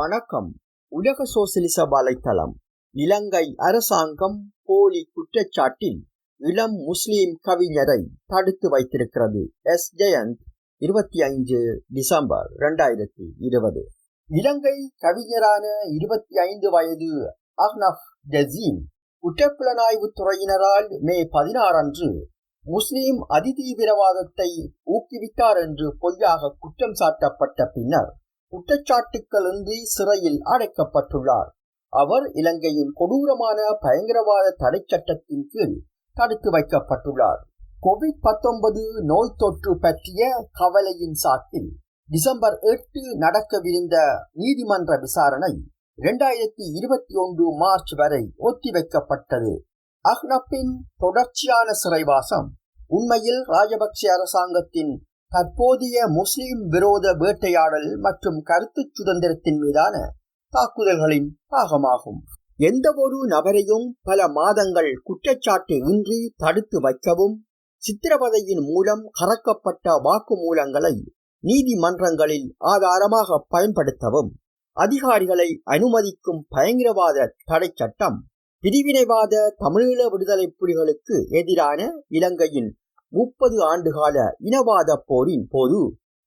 வணக்கம். உலக சோசியலிச வலைத்தளம். இலங்கை அரசாங்கம் போலி குற்றச்சாட்டில் இளம் முஸ்லிம் கவிஞரை தடுத்து வைத்திருக்கிறது. எஸ். ஜெயந்த் இருபத்தி ஐந்து டிசம்பர் இரண்டாயிரத்தி இருபது. இலங்கை கவிஞரான இருபத்தி ஐந்து வயது அஹ்னப் ஜசீம் குற்றப்புலனாய்வு துறையினரால் மே பதினாறு அன்று முஸ்லிம் அதிதீவிரவாதத்தை ஊக்குவித்தார் என்று பொய்யாக குற்றம் சாட்டப்பட்ட பின்னர் குற்றச்சாட்டுக்களின்றி சிறையில் அடைக்கப்பட்டுள்ளார். அவர் இலங்கையின் கொடூரமான பயங்கரவாத தடை சட்டத்தின் கீழ் தடுத்து வைக்கப்பட்டுள்ளார். கோவிட் பத்தொன்பது நோய் தொற்று பற்றிய கவலையின் சாட்டில் டிசம்பர் எட்டு நடக்கவிருந்த நீதிமன்ற விசாரணை இரண்டாயிரத்தி இருபத்தி ஒன்று மார்ச் வரை ஒத்திவைக்கப்பட்டது. அஹ்னப்பின் தொடர்ச்சியான சிறைவாசம் உண்மையில் ராஜபக்சே அரசாங்கத்தின் தற்போதைய முஸ்லிம் விரோத வேட்டையாடல் மற்றும் கருத்து சுதந்திரத்தின் மீதான தாக்குதல்களின் பாகமாகும். எந்த ஒரு நபரையும் பல மாதங்கள் குற்றச்சாட்டு இன்றி தடுத்து வைக்கவும் சித்திரவதையின் மூலம் கறக்கப்பட்ட வாக்குமூலங்களை நீதிமன்றங்களில் ஆதாரமாக பயன்படுத்தவும் அதிகாரிகளை அனுமதிக்கும் பயங்கரவாத தடை சட்டம் பிரிவினைவாத தமிழீழ விடுதலை புலிகளுக்கு எதிரான இலங்கையின் முப்பது ஆண்டுகால இனவாத போரின் போது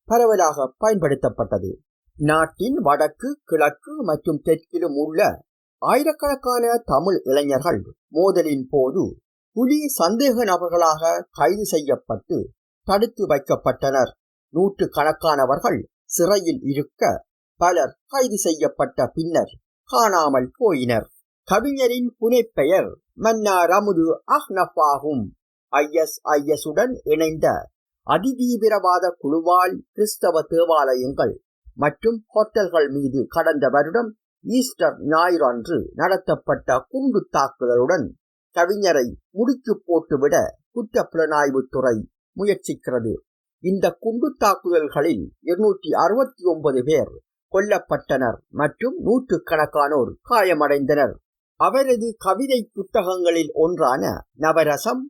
பரவலாக பயன்படுத்தப்பட்டது. நாட்டின் வடக்கு கிழக்கு மற்றும் தெற்கிலும் உள்ள ஆயிரக்கணக்கான தமிழ் இளைஞர்கள் மோதலின் போது புலி சந்தேக நபர்களாக கைது செய்யப்பட்டு தடுத்து வைக்கப்பட்டனர். நூற்று கணக்கானவர்கள் சிறையில் இருக்க பலர் கைது செய்யப்பட்ட பின்னர் காணாமல் போயினர். கவிஞரின் புனைப்பெயர் மன்னார் அமுது அஹ்னஃபாகும் ஐஎஸ்ஐஎஸ் உடன் இணைந்த அதிதீவிரவாத குழுவால் கிறிஸ்தவ தேவாலயங்கள் மற்றும் ஹோட்டல்கள் மீது கடந்த வருடம் ஈஸ்டர் ஞாயிறு அன்று நடத்தப்பட்ட குண்டு தாக்குதலுடன் கவிஞரை முடிச்சு போட்டுவிட குற்ற புலனாய்வுத்துறை முயற்சிக்கிறது. இந்த குண்டு தாக்குதல்களில் இருநூற்றி அறுபத்தி ஒன்பது பேர் கொல்லப்பட்டனர் மற்றும் நூற்று கணக்கானோர் காயமடைந்தனர். அவரது கவிதை புத்தகங்களில் ஒன்றான நவரசம்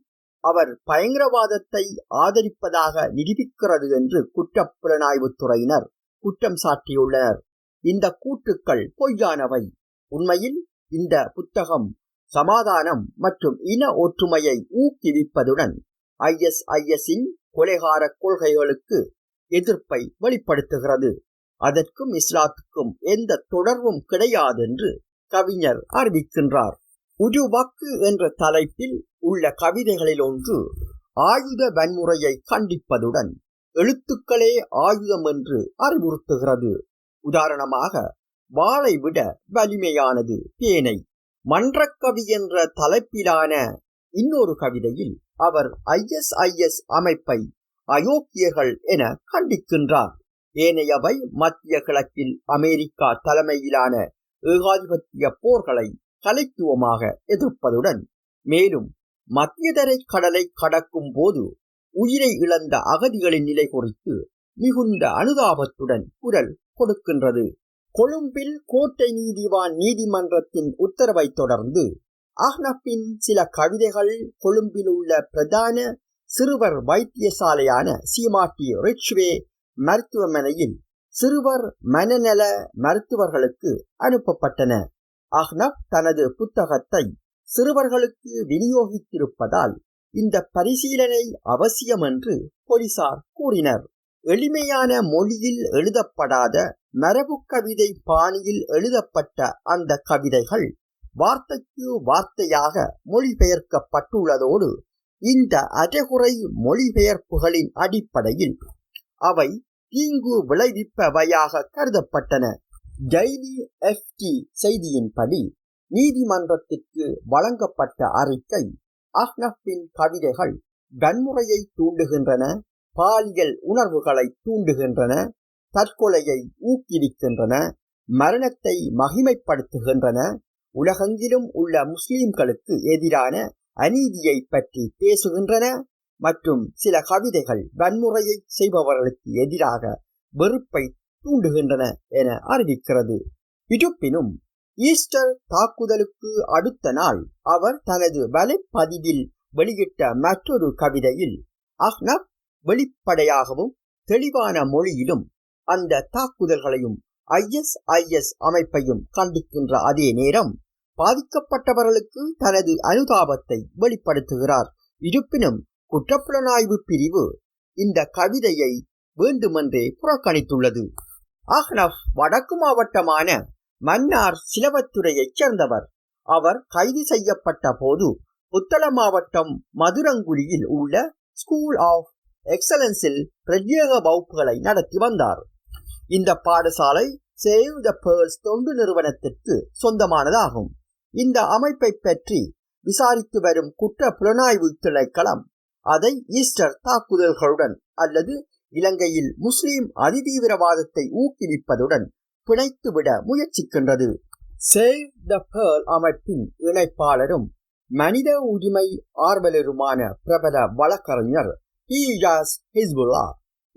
அவர் பயங்கரவாதத்தை ஆதரிப்பதாக நிரூபிக்கிறது என்று குற்றப்புலனாய்வுத்துறையினர் குற்றம் சாட்டியுள்ளனர். இந்த கூற்றுக்கள் பொய்யானவை. உண்மையில் இந்த புத்தகம் சமாதானம் மற்றும் இன ஒற்றுமையை ஊக்குவிப்பதுடன் ஐஎஸ்ஐஎஸின் கொலைகார கொள்கைகளுக்கு எதிர்ப்பை வெளிப்படுத்துகிறது. அதற்கும் இஸ்லாத்துக்கும் எந்த தொடர்பும் கிடையாது என்று கவிஞர் அறிவிக்கின்றார். உருவாக்கு என்ற தலைப்பில் உள்ள கவிதைகளில் ஒன்று ஆயுத வன்முறையை கண்டிப்பதுடன் எழுத்துக்களே ஆயுதம் என்று அறிவுறுத்துகிறது. உதாரணமாக வாளை விட வலிமையானது பேனை. மன்றக்கவி என்ற தலைப்பிலான இன்னொரு கவிதையில் அவர் ஐஎஸ்ஐஎஸ் அமைப்பை அயோக்கியர்கள் என கண்டிக்கின்றார். ஏனையவை மத்திய கிழக்கில் அமெரிக்கா தலைமையிலான ஏகாதிபத்திய போர்களை கலைத்துவமாக எதிர்ப்பதுடன் மேலும் மத்தியதரை கடலை கடக்கும் போது உயிரை இழந்த அகதிகளின் நிலை குறித்து மிகுந்த அனுதாபத்துடன் குரல் கொடுக்கின்றது. கொழும்பில் கோட்டை நீதிவான் நீதிமன்றத்தின் உத்தரவை தொடர்ந்து அஹ்னப்பின் சில கவிதைகள் கொழும்பில் உள்ள பிரதான சிறுவர் வைத்தியசாலையான சீமாட்டி ரிச்வே மருத்துவமனையில் சிறுவர் மனநல மருத்துவர்களுக்கு அனுப்பப்பட்டன. அஹ்னப் தனது புத்தகத்தை சிறுவர்களுக்கு விநியோகித்திருப்பதால் இந்த பரிசீலனை அவசியம் என்று போலீசார் கூறினர். எளிமையான மொழியில் எழுதப்படாத மரபு கவிதை பாணியில் எழுதப்பட்ட அந்த கவிதைகள் வார்த்தைக்கு வார்த்தையாக மொழிபெயர்க்கப்பட்டுள்ளதோடு இந்த அரைகுறை மொழிபெயர்ப்புகளின் அடிப்படையில் அவை தீங்கு விளைவிப்பவையாக கருதப்பட்டன. டெய்லி எஃப்டி செய்தியின்படி நீதிமன்றத்திற்கு வழங்கப்பட்ட அறிக்கை அஹ்னஃபின் கவிதைகள் வன்முறையை தூண்டுகின்றன பாலியல் உணர்வுகளை தூண்டுகின்றன தற்கொலையை ஊக்குவிக்கின்றன மரணத்தை மகிமைப்படுத்துகின்றன உலகெங்கிலும் உள்ள முஸ்லிம்களுக்கு எதிரான அநீதியை பற்றி பேசுகின்றன மற்றும் சில கவிதைகள் வன்முறையை செய்பவர்களுக்கு எதிராக வெறுப்பை தூண்டுகின்றன என அறிவிக்கிறது. இருப்பினும் ஈஸ்டர் தாக்குதலுக்கு அடுத்த நாள் அவர் தனது வலைப்பதிவில் வெளியிட்ட மற்றொரு கவிதையில் அஹ்னப் வெளிப்படையாகவும் தெளிவான மொழியிலும் அந்த தாக்குதல்களையும் ஐஎஸ்ஐஎஸ் அமைப்பையும் கண்டிக்கின்ற அதே நேரம் பாதிக்கப்பட்டவர்களுக்கு தனது அனுதாபத்தை வெளிப்படுத்துகிறார். இருப்பினும் குற்றப்புலனாய்வு பிரிவு இந்த கவிதையை வேண்டுமென்றே புறக்கணித்துள்ளது. அஹ்னப் வடக்கு மாவட்டமான மன்னார் சிலவத்துறையைச் சேர்ந்தவர். அவர் கைது செய்யப்பட்ட போது புத்தள மாவட்டம் மதுரங்குடியில் உள்ள ஸ்கூல் ஆஃப் எக்ஸலன்ஸில் பிரத்யேக வகுப்புகளை நடத்தி வந்தார். இந்த பாடசாலை சேவ் த பேர்ஸ் தொண்டு நிறுவனத்திற்கு சொந்தமானதாகும். இந்த அமைப்பை பற்றி விசாரித்து வரும் குற்ற புலனாய்வு திணைக்களம் அதை ஈஸ்டர் தாக்குதல்களுடன் அல்லது இலங்கையில் முஸ்லிம் அதிதீவிரவாதத்தை ஊக்குவிப்பதுடன் பிணைத்துவிட முயற்சிக்கின்றது. சேவ் த பேர்ல் அமைப்பின் இணைப்பாளரும் மனித உரிமை ஆர்வலருமான பிரபல வழக்கறிஞர் ஹிஸ்புல்லா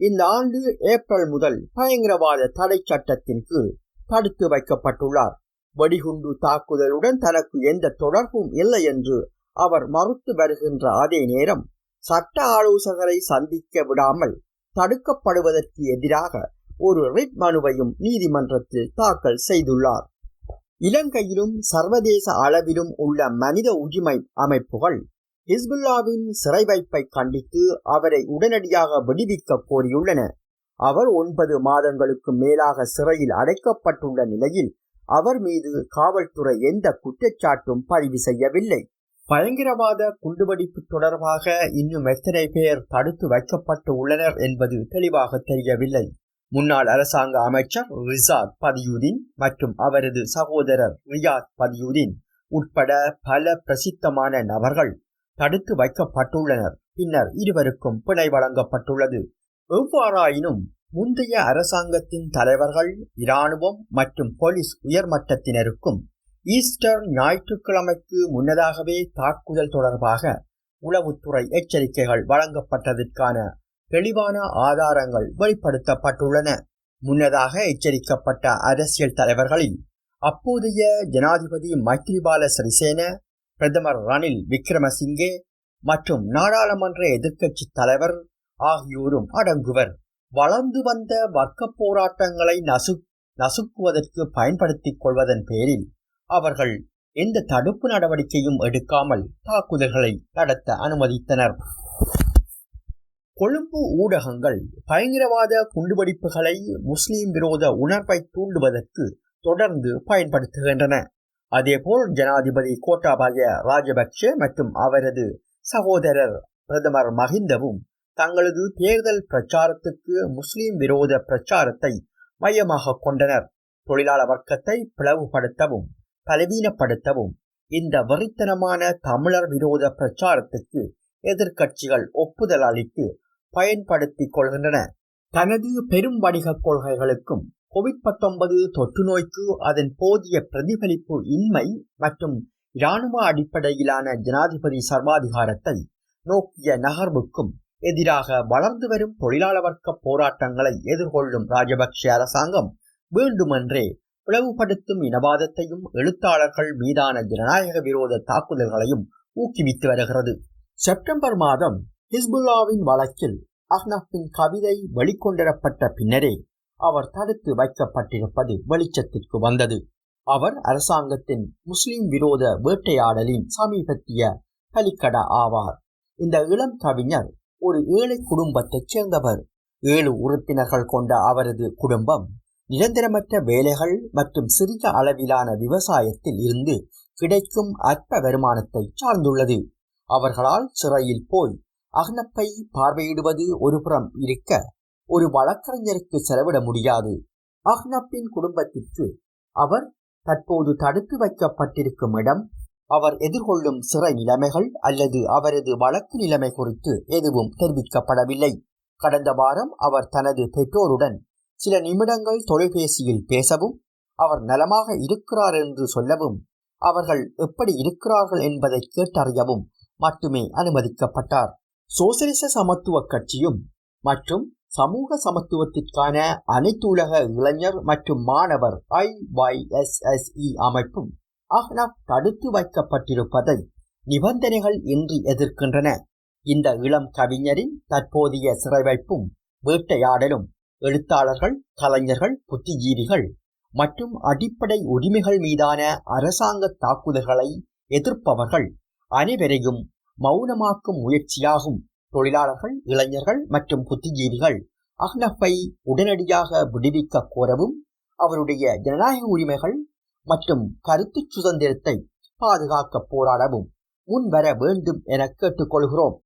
இந்த ஆண்டு ஏப்ரல் முதல் பயங்கரவாத தடை சட்டத்தின் கீழ் தடுத்து வைக்கப்பட்டுள்ளார். வெடிகுண்டு தாக்குதலுடன் தனக்கு எந்த தொடர்பும் இல்லை என்று அவர் மறுத்து வருகின்ற அதே நேரம் சட்ட ஆலோசகரை சந்திக்க விடாமல் தடுக்கப்படுவதற்கு எதிராக ஒரு ரிட் மனுவையும் நீதிமன்றத்தில் தாக்கல் செய்துள்ளார். இலங்கையிலும் சர்வதேச அளவிலும் உள்ள மனித உரிமை அமைப்புகள் ஹிஸ்புல்லாவின் சிறை வைப்பை கண்டித்து அவரை உடனடியாக விடுவிக்க கோரியுள்ளன. அவர் ஒன்பது மாதங்களுக்கு மேலாக சிறையில் அடைக்கப்பட்டுள்ள நிலையில் அவர் மீது காவல்துறை எந்த குற்றச்சாட்டும் பதிவு செய்யவில்லை. பயங்கரவாத குண்டுவெடிப்பு தொடர்பாக இன்னும் எத்தனை பேர் தடுத்து வைக்கப்பட்டு உள்ளனர் என்பது தெளிவாக தெரியவில்லை. முன்னாள் அரசாங்க அமைச்சர் ரிசாத் பதியுதீன் மற்றும் அவரது சகோதரர் ரியாத் பதியுதீன் உட்பட பல பிரசித்தமான நபர்கள் தடுத்து வைக்கப்பட்டுள்ளனர். பின்னர் இருவருக்கும் பிணை வழங்கப்பட்டுள்ளது. எவ்வாறாயினும் முந்தைய அரசாங்கத்தின் தலைவர்கள் இராணுவம் மற்றும் போலீஸ் உயர்மட்டத்தினருக்கும் ஈஸ்டர் ஞாயிற்றுக்கிழமைக்கு முன்னதாகவே தாக்குதல் தொடர்பாக உளவுத்துறை எச்சரிக்கைகள் வழங்கப்பட்டதற்கான தெளிவான ஆதாரங்கள் வெளிப்படுத்தப்பட்டுள்ளன. முன்னதாக எச்சரிக்கப்பட்ட அரசியல் தலைவர்களில் அப்போதைய ஜனாதிபதி மைத்ரிபால சிறிசேன பிரதமர் ரணில் விக்ரமசிங்கே மற்றும் நாடாளுமன்ற எதிர்க்கட்சி தலைவர் ஆகியோரும் அடங்குவர். வளர்ந்து வந்த வர்க்க போராட்டங்களை நசு நசுக்குவதற்கு பயன்படுத்திக் கொள்வதன் பேரில் அவர்கள் எந்த தடுப்பு நடவடிக்கையும் எடுக்காமல் தாக்குதல்களை நடத்த அனுமதித்தனர். கொழும்பு ஊடகங்கள் பயங்கரவாத குண்டுவெடிப்புகளை முஸ்லிம் விரோத உணர்வை தூண்டுவதற்கு தொடர்ந்து பயன்படுத்துகின்றன. அதேபோல் ஜனாதிபதி கோட்டாபாய ராஜபக்ஷ மற்றும் அவரது சகோதரர் பிரதமர் மஹிந்தவும் தங்களது தேர்தல் பிரச்சாரத்துக்கு முஸ்லிம் விரோத பிரச்சாரத்தை மையமாக கொண்டனர். தொழிலாள வர்க்கத்தை பிளவுபடுத்தவும் பலவீனப்படுத்தவும் இந்த வெறித்தனமான தமிழர் விரோத பிரச்சாரத்துக்கு எதிர்க்கட்சிகள் ஒப்புதல் அளித்து பயன்படுத்திக் கொள்கின்றன. தனது பெரும் வணிக கொள்கைகளுக்கும் கோவிட் பத்தொன்பது தொற்று நோய்க்கு அதன் போதிய பிரதிபலிப்பு இன்மை மற்றும் இராணுவ அடிப்படையிலான ஜனாதிபதி சர்வாதிகாரத்தை நோக்கிய நகர்வுக்கும் எதிராக வளர்ந்து வரும் தொழிலாள வர்க்க போராட்டங்களை எதிர்கொள்ளும் ராஜபக்ஷ அரசாங்கம் வேண்டுமென்றே பிளவுபடுத்தும் இனவாதத்தையும் எழுத்தாளர்கள் மீதான ஜனநாயக விரோத தாக்குதல்களையும் ஊக்குவித்து வருகிறது. செப்டம்பர் மாதம் ஹிஸ்புல்லாவின் வழக்கில் அஹ்னஃபின் கவிதை வெளிக்கொண்டிரப்பட்ட பின்னரே அவர் தடுத்து வைக்கப்பட்டிருப்பது வெளிச்சத்திற்கு வந்தது. அவர் அரசாங்கத்தின் முஸ்லிம் விரோத வேட்டையாடலின் சமீபத்திய கலிக்கட ஆவார். இந்த இளம் கவிஞர் ஒரு ஏழை குடும்பத்தைச் சேர்ந்தவர். ஏழு உறுப்பினர்கள் கொண்ட அவரது குடும்பம் நிரந்தரமற்ற வேலைகள் மற்றும் சிறிய அளவிலான விவசாயத்தில் இருந்து கிடைக்கும் அற்ப வருமானத்தை சார்ந்துள்ளது. அவர்களால் சிறையில் போய் அகனப்பை பார்வையிடுவது ஒருபுறம் இருக்க ஒரு வழக்கறிஞருக்கு செலவிட முடியாது. அஹ்னப்பின் குடும்பத்திற்கு அவர் தற்போது தடுத்து வைக்கப்பட்டிருக்கும் இடம் அவர் எதிர்கொள்ளும் சிறை நிலைமைகள் அல்லது அவரது வழக்கு நிலைமை குறித்து எதுவும் தெரிவிக்கப்படவில்லை. கடந்த வாரம் அவர் தனது பெற்றோருடன் சில நிமிடங்கள் தொலைபேசியில் பேசவும் அவர் நலமாக இருக்கிறார் என்று சொல்லவும் அவர்கள் எப்படி இருக்கிறார்கள் என்பதை கேட்டறியவும் மட்டுமே அனுமதிக்கப்பட்டார். சோசியலிச சமத்துவ கட்சியும் மற்றும் சமூக சமத்துவத்திற்கான அனைத்துலக இளைஞர் மற்றும் மாணவர் ஐ வை எஸ் எஸ் இ அமைப்பும் அஹ்னப் தடுத்து வைக்கப்பட்டிருப்பதை நிபந்தனைகள் இன்றி எதிர்க்கின்றன. இந்த இளம் கவிஞரின் தற்போதைய சிறை வைப்பும் வேட்டையாடலும் எழுத்தாளர்கள் கலைஞர்கள் புத்திஜீவிகள் மற்றும் அடிப்படை உரிமைகள் மீதான அரசாங்க தாக்குதல்களை எதிர்ப்பவர்கள் அனைவரையும் மௌனமாக்கும் முயற்சியாகும். தொழிலாளர்கள் இளைஞர்கள் மற்றும் புத்திஜீவிகள் அஹ்னஃபை உடனடியாக விடுவிக்க கோரவும் அவருடைய ஜனநாயக உரிமைகள் மற்றும் கருத்து சுதந்திரத்தை பாதுகாக்க போராடவும் முன்வர வேண்டும் என கேட்டுக்கொள்கிறோம்.